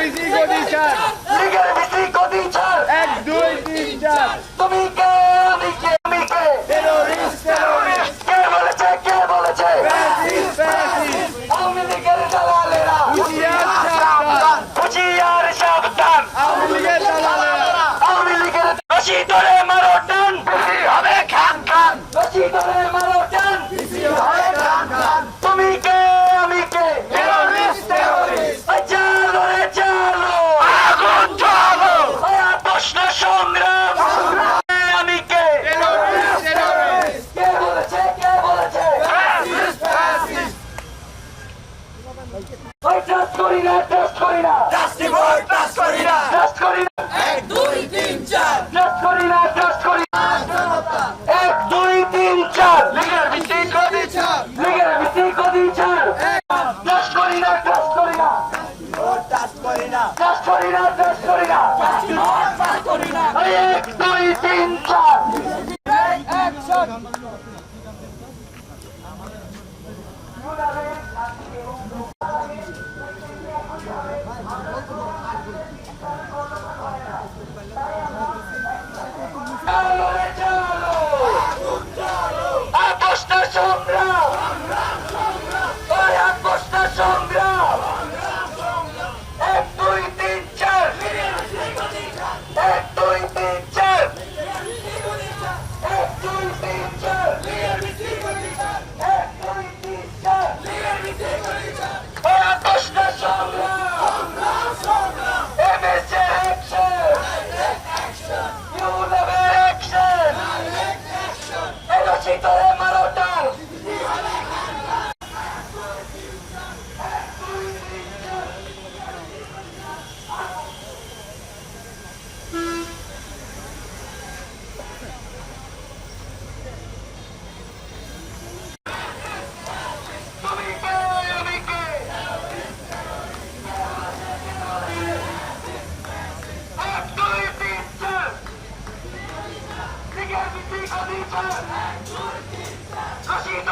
Luis Hijo Nishan. Trust করি না trust করি না। ট্রাস্টি করি না ট্রাস্ট করি না। এক দুই তিন চার। ট্রাস্ট করি না ট্রাস্ট করি না। এক দুই তিন চার। লীগের চার লিগের ভিত্তি কদি চার ট্রাস্ট করি না ট্রাস্ট করি না। ট্রাস্ট করি না। ট্রাস্ট করি না ট্রাস্ট করি না। ট্রাস্ট করি না। এক দুই তিন চার। ejército de Marotar শাসিত